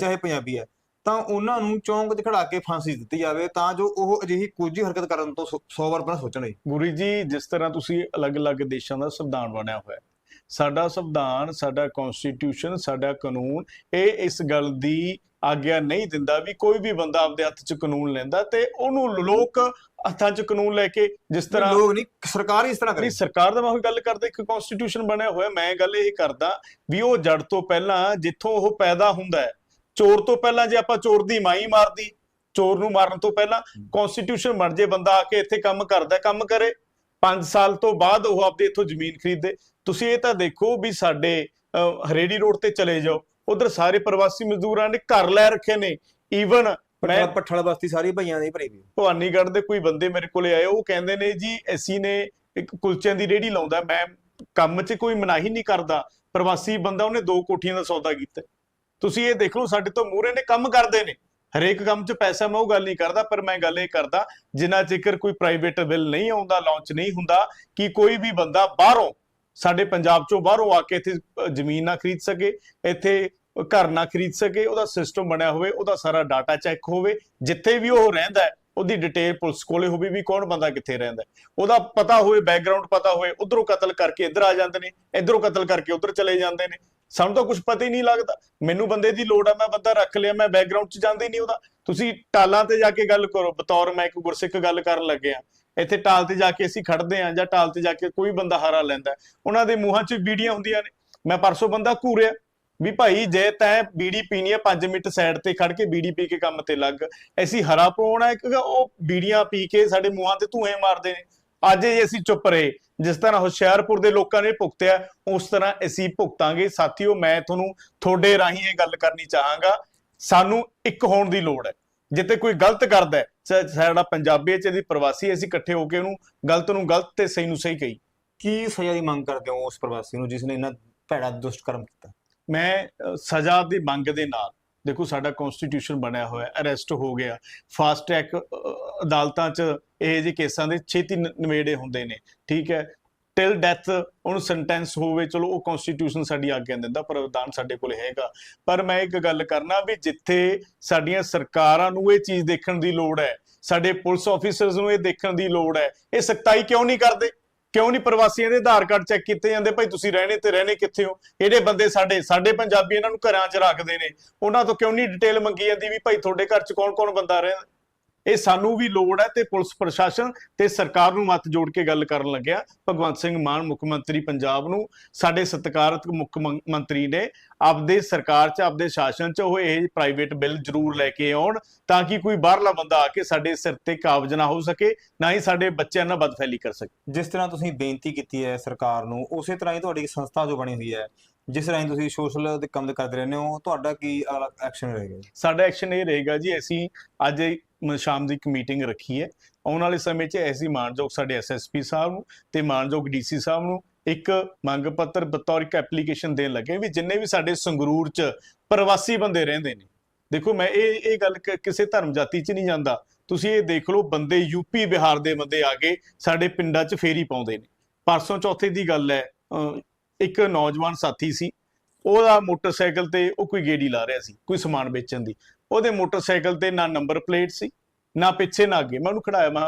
ਚਾਹੇ ਪੰਜਾਬੀ ਹੈ ਤਾਂ ਉਹਨਾਂ ਨੂੰ ਚੌਂਕ 'ਚ ਖੜਾ ਕੇ ਫਾਂਸੀ ਦਿੱਤੀ ਜਾਵੇ ਤਾਂ ਜੋ ਉਹ ਅਜਿਹੀ ਕੁਝ ਹਰਕਤ ਕਰਨ ਤੋਂ 100 ਵਾਰ ਪਹਿਲਾਂ ਸੋਚਣਗੇ ਗੁਰੂ ਜੀ ਜਿਸ ਤਰ੍ਹਾਂ ਤੁਸੀਂ ਅਲੱਗ-ਅਲੱਗ ਦੇਸ਼ਾਂ ਦਾ ਸੰਵਿਧਾਨ ਬਣਿਆ ਹੋਇਆ ਹੈ ਸਾਡਾ ਸੰਵਿਧਾਨ ਸਾਡਾ ਕਨਸਟੀਟਿਊਸ਼ਨ ਸਾਡਾ ਕਾਨੂੰਨ ਇਹ ਇਸ ਗੱਲ ਦੀ ਆਗਿਆ ਨਹੀਂ ਦਿੰਦਾ ਵੀ ਕੋਈ ਵੀ ਬੰਦਾ ਆਪਦੇ ਹੱਥ 'ਚ ਕਾਨੂੰਨ ਲੈਂਦਾ ਤੇ ਉਹਨੂੰ ਲੋਕ ਹੱਥਾਂ 'ਚ ਕਾਨੂੰਨ ਲੈ ਕੇ ਜਿਸ ਤਰ੍ਹਾਂ ਲੋਕ ਨਹੀਂ ਸਰਕਾਰ ਹੀ ਇਸ ਤਰ੍ਹਾਂ ਕਰੇ। ਨਹੀਂ ਸਰਕਾਰ ਦਾ ਮੈਂ ਉਹੀ ਗੱਲ ਕਰਦਾ ਇੱਕ ਕਨਸਟੀਟਿਊਸ਼ਨ ਬਣਿਆ ਹੋਇਆ ਮੈਂ ਗੱਲ ਇਹ ਕਰਦਾ ਵੀ ਉਹ ਜੜ ਤੋਂ ਪਹਿਲਾਂ ਜਿੱਥੋਂ ਉਹ ਪੈਦਾ ਹੁੰਦਾ ਹੈ ਚੋਰ ਤੋਂ ਪਹਿਲਾਂ ਜੇ ਆਪਾਂ ਚੋਰ ਦੀ ਮਾਈ ਮਾਰਦੀ ਚੋਰ ਨੂੰ ਮਾਰਨ ਤੋਂ ਪਹਿਲਾਂ ਕਨਸਟੀਟਿਊਸ਼ਨ ਬਣ ਜੇ ਬੰਦਾ ਆ ਕੇ ਇੱਥੇ ਕੰਮ ਕਰਦਾ ਕੰਮ ਕਰੇ 5 ਸਾਲ ਤੋਂ ਬਾਅਦ ਉਹ ਆਪਦੇ ਇੱਥੋਂ ਜ਼ਮੀਨ ਖਰੀਦੇ। ਤੁਸੀਂ ਇਹ ਤਾਂ ਦੇਖੋ ਵੀ ਸਾਡੇ ਹਰੇੜੀ ਰੋਡ ਤੇ ਚਲੇ ਜਾਓ ਉਧਰ ਸਾਰੇ ਪ੍ਰਵਾਸੀ ਮਜ਼ਦੂਰਾਂ ਨੇ ਘਰ ਲੈ ਰੱਖੇ ਨੇ। ਈਵਨ ਮੈਂ ਪੱਠਲ ਬਸਤੀ ਸਾਰੀ ਭਈਆਂ ਦੀ ਭਰੀ ਵੀ ਭਵਾਨੀਗੜ੍ਹ ਦੇ ਕੋਈ ਬੰਦੇ ਮੇਰੇ ਕੋਲੇ ਆਏ ਉਹ ਕਹਿੰਦੇ ਨੇ ਜੀ ਅਸੀਂ ਨੇ ਇੱਕ ਕੁਲਚਿਆਂ ਦੀ ਰੇਹੜੀ ਲਾਉਂਦਾ ਮੈਂ ਕੰਮ 'ਚ ਕੋਈ ਮਨਾਹੀ ਨਹੀਂ ਕਰਦਾ। ਪ੍ਰਵਾਸੀ ਬੰਦਾ ਉਹਨੇ ਦੋ ਕੋਠੀਆਂ ਦਾ ਸੌਦਾ ਕੀਤਾ। ਤੁਸੀਂ ਇਹ ਦੇਖ ਲਓ, ਸਾਡੇ ਤੋਂ ਮੂਹਰੇ ਨੇ ਕੰਮ ਕਰਦੇ ਨੇ। ਹਰੇਕ ਕੰਮ 'ਚ ਪੈਸਾ ਮੈਂ ਉਹ ਗੱਲ ਨਹੀਂ ਕਰਦਾ, ਪਰ ਮੈਂ ਗੱਲ ਇਹ ਕਰਦਾ, ਜਿੰਨਾ ਚਿਕਰ ਕੋਈ ਪ੍ਰਾਈਵੇਟ ਬਿੱਲ ਨਹੀਂ ਆਉਂਦਾ ਲਾਂਚ ਨਹੀਂ ਹੁੰਦਾ, ਕਿ ਕੋਈ ਵੀ ਬੰਦਾ ਬਾਹਰੋਂ, ਸਾਡੇ ਪੰਜਾਬ 'ਚੋਂ ਬਾਹਰੋਂ ਆ ਕੇ ਇੱਥੇ ਜ਼ਮੀਨ ਨਾ ਖਰੀਦ ਸਕੇ, ਇੱਥੇ ਘਰ ਨਾ ਖਰੀਦ ਸਕੇ, ਉਹਦਾ ਸਿਸਟਮ ਬਣਿਆ ਹੋਵੇ, ਉਹਦਾ ਸਾਰਾ ਡਾਟਾ ਚੈੱਕ ਹੋਵੇ, ਜਿੱਥੇ ਵੀ ਉਹ ਰਹਿੰਦਾ, ਉਹਦੀ ਡਿਟੇਲ ਪੁਲਿਸ ਕੋਲੇ ਹੋਵੇ ਵੀ ਕੌਣ ਬੰਦਾ ਕਿੱਥੇ ਰਹਿੰਦਾ। ਉਹਦਾ ਪਤਾ ਹੋਵੇ ਬੈਕਗ੍ਰਾਉਂਡ ਪਤਾ ਹੋਵੇ, ਉਧਰੋਂ ਕਤਲ ਕਰਕੇ ਇੱਧਰ ਆ ਜਾਂਦੇ ਨੇ, ਇੱਧਰੋਂ ਕਤਲ ਕਰਕੇ ਉਧਰ ਚਲੇ ਜਾਂਦੇ ਨੇ। ਸਾਨੂੰ ਤਾਂ ਕੁਝ ਪਤਾ ਹੀ ਨਹੀਂ ਲੱਗਦਾ। ਮੈਨੂੰ ਬੰਦੇ ਦੀ ਲੋੜ ਆ, ਮੈਂ ਬੰਦਾ ਰੱਖ ਲਿਆ, ਮੈਂ ਬੈਕਗ੍ਰਾਉਂਡ 'ਚ ਜਾਂਦਾ ਹੀ ਨਹੀਂ ਉਹਦਾ। ਤੁਸੀਂ ਟਾਲਾਂ ਤੇ ਜਾ ਕੇ ਗੱਲ ਕਰੋ। ਬਤੌਰ ਮੈਂ ਇੱਕ ਗੁਰਸਿੱਖ ਗੱਲ ਕਰਨ ਲੱਗਿਆ। ਇੱਥੇ ਟਾਲ ਤੇ ਜਾ ਕੇ ਅਸੀਂ ਖੜਦੇ ਆਂ ਜਾਂ ਟਾਲ ਤੇ ਜਾ ਕੇ ਕੋਈ ਬੰਦਾ ਹਾਰਾ ਲੈਂਦਾ। ਉਹਨਾਂ ਦੇ ਮੂੰਹਾਂ 'ਚ ਬੀੜੀਆਂ ਹੁੰਦੀਆਂ ਨੇ। ਮੈਂ ਪਰਸੋਂ ਬੰਦਾ ਘੂਰਿਆ ਵੀ ਭਾਈ ਜੇ ਤੈਂ ਬੀੜੀ ਪੀਣੀ ਹੈ 5 ਮਿੰਟ ਸਾਈਡ ਤੇ ਖੜ ਕੇ ਬੀੜੀ ਪੀ ਕੇ ਕੰਮ ਤੇ ਲੱਗ। ਅਸੀਂ ਹਰਾ ਪਾਉਣਾ ਹੈ ਕਿ ਉਹ ਬੀੜੀਆਂ ਪੀ ਕੇ ਸਾਡੇ ਮੂੰਹਾਂ ਤੇ ਧੂਏ ਮਾਰਦੇ ਨੇ। ਅੱਜ ਜੇ ਅਸੀਂ ਚੁੱਪ ਰਹੇ। ਜਿਸ ਤਰ੍ਹਾਂ ਹੁਸ਼ਿਆਰਪੁਰ ਦੇ ਲੋਕਾਂ ਨੇ ਭੁਗਤਿਆ ਉਸ ਤਰ੍ਹਾਂ ਅਸੀਂ ਭੁਗਤਾਂਗੇ। ਸਾਥੀਓ ਮੈਂ ਤੁਹਾਨੂੰ ਤੁਹਾਡੇ ਰਾਹੀਂ ਇਹ ਗੱਲ ਕਰਨੀ ਚਾਹਾਂਗਾ। ਸਾਨੂੰ ਇੱਕ ਹੋਣ ਦੀ ਲੋੜ ਹੈ। ਜਿੱਤੇ ਕੋਈ ਗਲਤ ਕਰਦਾ ਹੈ ਸਾਡਾ ਪੰਜਾਬੀ ਚ ਇਹਦੀ ਪ੍ਰਵਾਸੀ ਅਸੀਂ ਇਕੱਠੇ ਹੋ ਕੇ ਉਹਨੂੰ ਗਲਤ ਨੂੰ ਗਲਤ ਤੇ ਸਹੀ ਨੂੰ ਸਹੀ ਕਹੀ। ਕੀ ਸਜ਼ਾ ਦੀ ਮੰਗ ਕਰਦੇ ਹੋ ਉਸ ਪ੍ਰਵਾਸੀ ਨੂੰ ਜਿਸ ਨੇ ਇਹਨਾਂ ਭੈੜਾ ਦੁਸ਼ਕਰਮ ਕੀਤਾ? ਮੈਂ ਸਜ਼ਾ ਦੀ ਮੰਗ ਦੇ ਨਾਲ ਦੇਖੋ ਸਾਡਾ ਕਨਸਟੀਟਿਊਸ਼ਨ ਬਣਿਆ ਹੋਇਆ ਅਰੈਸਟ ਹੋ ਗਿਆ ਫਾਸਟ ਟਰੈਕ ਅਦਾਲਤਾਂ 'ਚ ਇਹ ਜਿਹੇ ਕੇਸਾਂ ਦੇ ਛੇਤੀ ਨਵੇੜੇ ਹੁੰਦੇ ਨੇ, ਠੀਕ ਹੈ? ਟਿਲ ਡੈਥ ਉਹਨੂੰ ਸੈਂਟੈਂਸ ਹੋਵੇ, ਚਲੋ ਉਹ ਕਨਸਟੀਟਿਊਸ਼ਨ ਸਾਡੀ ਆਗਿਆ ਦਿੰਦਾ, ਪ੍ਰਾਵਧਾਨ ਸਾਡੇ ਕੋਲ ਹੈਗਾ। ਪਰ ਮੈਂ ਇੱਕ ਗੱਲ ਕਰਨਾ ਵੀ ਜਿੱਥੇ ਸਾਡੀਆਂ ਸਰਕਾਰਾਂ ਨੂੰ ਇਹ ਚੀਜ਼ ਦੇਖਣ ਦੀ ਲੋੜ ਹੈ, ਸਾਡੇ ਪੁਲਿਸ ਆਫੀਸਰਸ ਨੂੰ ਇਹ ਦੇਖਣ ਦੀ ਲੋੜ ਹੈ, ਇਹ ਸਖਤਾਈ ਕਿਉਂ ਨਹੀਂ ਕਰਦੇ? ਕਿਉਂ ਨਹੀਂ ਪ੍ਰਵਾਸੀਆਂ ਦੇ ਆਧਾਰ ਕਾਰਡ ਚੈੱਕ ਕੀਤੇ ਜਾਂਦੇ? ਭਾਈ ਤੁਸੀਂ ਰਹਿਣੇ ਤੇ ਰਹਿਣੇ ਕਿੱਥੇ ਹੋ? ਇਹਦੇ ਬੰਦੇ ਸਾਡੇ ਸਾਡੇ ਪੰਜਾਬੀ ਇਹਨਾਂ ਨੂੰ ਘਰਾਂ 'ਚ ਰੱਖਦੇ ਨੇ। ਉਹਨਾਂ ਤੋਂ ਕਿਉਂ ਨਹੀਂ ਡਿਟੇਲ ਮੰਗੀ ਜਾਂਦੀ ਵੀ ਭਾਈ ਤੁਹਾਡੇ ਘਰ 'ਚ ਕੌਣ-ਕੌਣ ਬੰਦਾ ਰਹਿੰਦਾ ਇਹ ਸਾਨੂੰ ਵੀ ਲੋੜ ਹੈ ਤੇ ਪੁਲਿਸ ਪ੍ਰਸ਼ਾਸਨ ਤੇ ਸਰਕਾਰ ਨੂੰ ਮੱਤ ਜੋੜ ਕੇ ਗੱਲ ਕਰਨ ਲੱਗਿਆ। ਭਗਵੰਤ ਸਿੰਘ ਮਾਨ, ਮੁੱਖ ਮੰਤਰੀ ਪੰਜਾਬ ਨੂੰ, ਸਾਡੇ ਸਤਿਕਾਰਤ ਮੁੱਖ ਮੰਤਰੀ ਨੇ ਆਪਦੇ ਸਰਕਾਰ 'ਚ, ਆਪਦੇ ਸ਼ਾਸਨ 'ਚ ਉਹ ਇਹ ਪ੍ਰਾਈਵੇਟ ਬਿੱਲ ਜ਼ਰੂਰ ਲੈ ਕੇ ਆਉਣ ਤਾਂ ਕਿ ਕੋਈ ਬਾਹਰਲਾ ਬੰਦਾ ਆ ਕੇ ਸਾਡੇ ਸਿਰ ਤੇ ਕਾਬਜ ਨਾ ਹੋ ਸਕੇ, ਨਾ ਹੀ ਸਾਡੇ ਬੱਚਿਆਂ ਨਾਲ ਬਦਫੈਲੀ ਕਰ ਸਕੇ। ਜਿਸ ਤਰ੍ਹਾਂ ਤੁਸੀਂ ਬੇਨਤੀ ਕੀਤੀ ਹੈ ਸਰਕਾਰ ਨੂੰ, ਉਸੇ ਤਰ੍ਹਾਂ ਹੀ ਤੁਹਾਡੀ ਸੰਸਥਾ ਜੋ ਬਣੀ ਹੋਈ ਹੈ ਜਿਸ ਰਾਹੀਂ ਤੁਸੀਂ ਸੋਸ਼ਲ ਦੇ ਕੰਮ ਕਰਦੇ ਰਹਿੰਦੇ ਹੋ, ਤੁਹਾਡਾ ਕੀ ਐਕਸ਼ਨ ਰਹੇਗਾ ਸਾਡਾ ਐਕਸ਼ਨ ਇਹ ਰਹੇਗਾ ਜੀ, ਅਸੀਂ ਅੱਜ ਸ਼ਾਮ ਦੀ ਇੱਕ ਮੀਟਿੰਗ ਰੱਖੀ ਹੈ। ਆਉਣ ਵਾਲੇ ਸਮੇਂ 'ਚ ਐਸੀ ਮਾਨਯੋਗ ਸਾਡੇ ਐਸਐਸਪੀ ਸਾਹਿਬ ਨੂੰ ਤੇ ਮਾਨਯੋਗ ਡੀਸੀ ਸਾਹਿਬ ਨੂੰ ਇੱਕ ਮੰਗ ਪੱਤਰ ਬਤੌਰ ਇੱਕ ਐਪਲੀਕੇਸ਼ਨ ਦੇਣ ਲੱਗੇ ਵੀ ਜਿੰਨੇ ਵੀ ਸਾਡੇ ਸੰਗਰੂਰ 'ਚ ਪ੍ਰਵਾਸੀ ਬੰਦੇ ਰਹਿੰਦੇ ਨੇ। ਦੇਖੋ, ਮੈਂ ਇਹ ਇਹ ਗੱਲ ਕਿਸੇ ਧਰਮ ਜਾਤੀ 'ਚ ਨਹੀਂ ਜਾਂਦਾ। ਤੁਸੀਂ ਇਹ ਦੇਖ ਲਓ, ਬੰਦੇ ਯੂਪੀ ਬਿਹਾਰ ਦੇ ਬੰਦੇ ਆ ਕੇ ਸਾਡੇ ਪਿੰਡਾਂ 'ਚ ਫੇਰੀ ਪਾਉਂਦੇ ਨੇ। ਪਰਸੋਂ ਚੌਥੇ ਦੀ ਗੱਲ ਹੈ ਇੱਕ ਨੌਜਵਾਨ ਸਾਥੀ ਸੀ, ਉਹਦਾ ਮੋਟਰਸਾਈਕਲ ਤੇ ਉਹ ਕੋਈ ਗੇੜੀ ਲਾ ਰਿਹਾ ਸੀ, ਕੋਈ ਸਮਾਨ ਵੇਚਣ ਦੀ। ਉਹਦੇ ਮੋਟਰਸਾਈਕਲ ਤੇ ਨਾ ਨੰਬਰ ਪਲੇਟ ਸੀ, ਨਾ ਪਿੱਛੇ ਨਾ ਅੱਗੇ। ਮੈਂ ਉਹਨੂੰ ਖੜਾਇਆ, ਮੈਂ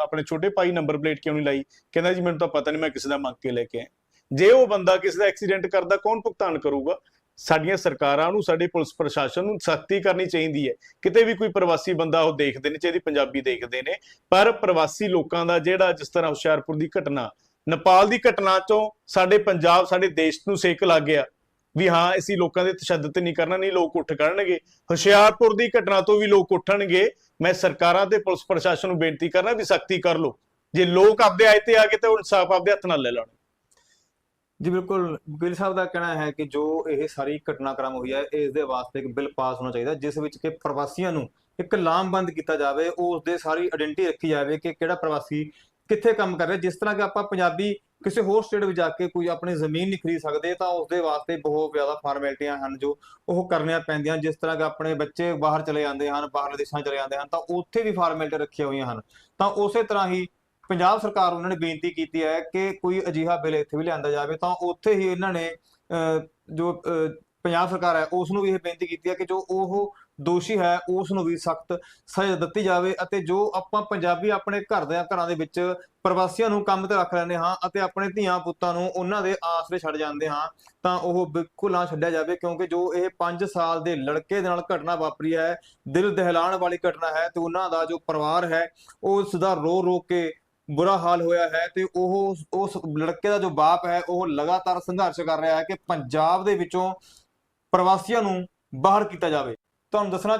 ਆਪਣੇ ਛੋਟੇ ਭਾਈ ਨੰਬਰ ਪਲੇਟ ਕਿਉਂ ਨਹੀਂ ਲਾਈ? ਕਹਿੰਦਾ ਜੀ, ਮੈਨੂੰ ਤਾਂ ਪਤਾ ਨਹੀਂ, ਮੈਂ ਕਿਸੇ ਦਾ ਮੰਗ ਕੇ ਲੈ ਕੇ ਆਇਆ। ਜੇ ਉਹ ਬੰਦਾ ਕਿਸੇ ਦਾ ਐਕਸੀਡੈਂਟ ਕਰਦਾ, ਕੌਣ ਭੁਗਤਾਨ ਕਰੂਗਾ? ਸਾਡੀਆਂ ਸਰਕਾਰਾਂ ਨੂੰ, ਸਾਡੇ ਪੁਲਿਸ ਪ੍ਰਸ਼ਾਸਨ ਨੂੰ ਸਖਤੀ ਕਰਨੀ ਚਾਹੀਦੀ ਹੈ। ਕਿਤੇ ਵੀ ਕੋਈ ਪ੍ਰਵਾਸੀ ਬੰਦਾ ਉਹ ਦੇਖਦੇ ਨੇ ਚਾਹੀਦੀ ਪੰਜਾਬੀ ਦੇਖਦੇ ਨੇ, ਪਰ ਪ੍ਰਵਾਸੀ ਲੋਕਾਂ ਦਾ ਜਿਹੜਾ ਜਿਸ ਤਰ੍ਹਾਂ ਹੁਸ਼ਿਆਰਪੁਰ ਦੀ ਘਟਨਾ ਨੇਪਾਲ ਦੀ ਘਟਨਾ ਚੋਂ ਸਾਡੇ ਪੰਜਾਬ, ਸਾਡੇ ਦੇਸ਼ ਨੂੰ ਸੇਕ ਲੱਗ ਗਿਆ। ਵੀ ਹਾਂ, ਅਸੀਂ ਲੋਕਾਂ ਦੇ ਤਸ਼ੱਦਦ ਨਹੀਂ ਕਰਨਾ, ਨਹੀਂ ਲੋਕ ਉੱਠ ਕਰਨਗੇ। ਹੁਸ਼ਿਆਰਪੁਰ ਦੀ ਘਟਨਾ ਤੋਂ ਵੀ ਲੋਕ ਉੱਠਣਗੇ। ਮੈਂ ਸਰਕਾਰਾਂ ਤੇ ਪੁਲਿਸ ਪ੍ਰਸ਼ਾਸਨ ਨੂੰ ਬੇਨਤੀ ਕਰਨਾ ਵੀ ਸਖਤੀ ਕਰ ਲਓ। ਜੇ ਲੋਕ ਆਪਦੇ ਆਏ ਤੇ ਆ ਕੇ ਤੇ ਉਹ ਇਨਸਾਫ ਆਪਦੇ ਹੱਥ ਨਾਲ ਲੈ ਲੈਣ। ਜੀ, ਬਿਲਕੁਲ। ਗਿੱਲ ਸਾਹਿਬ ਦਾ ਕਹਿਣਾ ਹੈ ਕਿ ਜੋ ਇਹ ਸਾਰੀ ਘਟਨਾਕ੍ਰਮ ਹੋਈ ਹੈ, ਇਸ ਦੇ ਵਾਸਤੇ ਇੱਕ ਬਿੱਲ ਪਾਸ ਹੋਣਾ ਚਾਹੀਦਾ, ਜਿਸ ਵਿੱਚ ਕਿ ਪ੍ਰਵਾਸੀਆਂ ਨੂੰ ਇੱਕ ਲਾਮਬੰਦ ਕੀਤਾ ਜਾਵੇ, ਉਸ ਦੇ ਸਾਰੀ ਆਇਡੈਂਟੀ ਰੱਖੀ ਜਾਵੇ ਕਿ ਕਿਹੜਾ ਪ੍ਰਵਾਸੀ ਕਿੱਥੇ ਕੰਮ ਕਰ ਰਿਹਾ? ਜਿਸ ਤਰ੍ਹਾਂ ਕਿ ਆਪਾਂ ਪੰਜਾਬੀ ਕਿਸੇ ਹੋਰ ਸਟੇਟ ਵਿੱਚ ਜਾ ਕੇ ਕੋਈ ਆਪਣੀ ਜ਼ਮੀਨ ਨਹੀਂ ਖਰੀਦ ਸਕਦੇ ਤਾਂ ਉਸ ਦੇ ਵਾਸਤੇ ਬਹੁਤ ਜ਼ਿਆਦਾ ਫਾਰਮੈਲਿਟੀਆਂ ਹਨ ਜੋ ਉਹ ਕਰਨੀਆਂ ਪੈਂਦੀਆਂ ਜਿਸ ਤਰ੍ਹਾਂ ਕਿ ਆਪਣੇ ਬੱਚੇ ਬਾਹਰ ਚਲੇ ਜਾਂਦੇ ਹਨ ਬਾਹਰਲੇ ਦੇਸ਼ਾਂ ਚਲੇ ਜਾਂਦੇ ਹਨ ਤਾਂ ਉੱਥੇ ਵੀ ਫਾਰਮੈਲਿਟੀਆਂ ਰੱਖੀਆਂ ਹੋਈਆਂ ਹਨ। ਤਾਂ ਉਸੇ ਤਰ੍ਹਾਂ ਹੀ ਪੰਜਾਬ ਸਰਕਾਰ ਉਹਨਾਂ ਨੇ ਬੇਨਤੀ ਕੀਤੀ ਹੈ ਕਿ ਕੋਈ ਅਜਿਹਾ ਬਿੱਲ ਇੱਥੇ ਵੀ ਲਿਆਂਦਾ ਜਾਵੇ ਤਾਂ ਉੱਥੇ ਹੀ ਇਹਨਾਂ ਨੇ ਅਹ, ਜੋ ਅਹ, ਪੰਜਾਬ ਸਰਕਾਰ ਹੈ ਉਸ ਨੂੰ ਵੀ ਇਹ ਬੇਨਤੀ ਕੀਤੀ ਹੈ ਕਿ ਜੋ ਉਹ ਦੋਸ਼ੀ ਹੈ ਉਸ ਨੂੰ ਵੀ ਸਖਤ ਸਜ਼ਾ ਦਿੱਤੀ ਜਾਵੇ ਅਤੇ ਜੋ ਆਪਾਂ ਪੰਜਾਬੀ ਆਪਣੇ ਘਰ ਦੇ ਘਰਾਂ ਦੇ ਵਿੱਚ ਪ੍ਰਵਾਸੀਆਂ ਨੂੰ ਕੰਮ ਤੇ ਰੱਖ ਲੈਂਦੇ ਹਾਂ ਅਤੇ ਆਪਣੇ ਧੀਆਂ ਪੁੱਤਾਂ ਨੂੰ ਉਹਨਾਂ ਦੇ ਆਸਰੇ ਛੱਡ ਜਾਂਦੇ ਹਾਂ, ਤਾਂ ਉਹ ਬਿਲਕੁਲ ਨਾ ਛੱਡਿਆ ਜਾਵੇ ਕਿਉਂਕਿ ਜੋ ਇਹ 5 ਸਾਲ ਦੇ ਲੜਕੇ ਦੇ ਨਾਲ ਘਟਨਾ ਵਾਪਰੀ ਹੈ, ਦਿਲ ਦਹਿਲਾਣ ਵਾਲੀ ਘਟਨਾ ਹੈ ਤੇ ਉਹਨਾਂ ਦਾ ਜੋ ਪਰਿਵਾਰ ਹੈ, ਉਸ ਦਾ ਰੋ ਰੋ ਕੇ ਬੁਰਾ ਹਾਲ ਹੋਇਆ ਹੈ ਤੇ ਉਹ ਉਸ ਲੜਕੇ ਦਾ ਜੋ ਬਾਪ ਹੈ, ਉਹ ਲਗਾਤਾਰ ਸੰਘਰਸ਼ ਕਰ ਰਿਹਾ ਹੈ ਕਿ ਪੰਜਾਬ ਦੇ ਵਿੱਚੋਂ ਪ੍ਰਵਾਸੀਆਂ ਨੂੰ ਬਾਹਰ ਕੀਤਾ ਜਾਵੇ। ਤੁਹਾਨੂੰ ਦੱਸਣਾ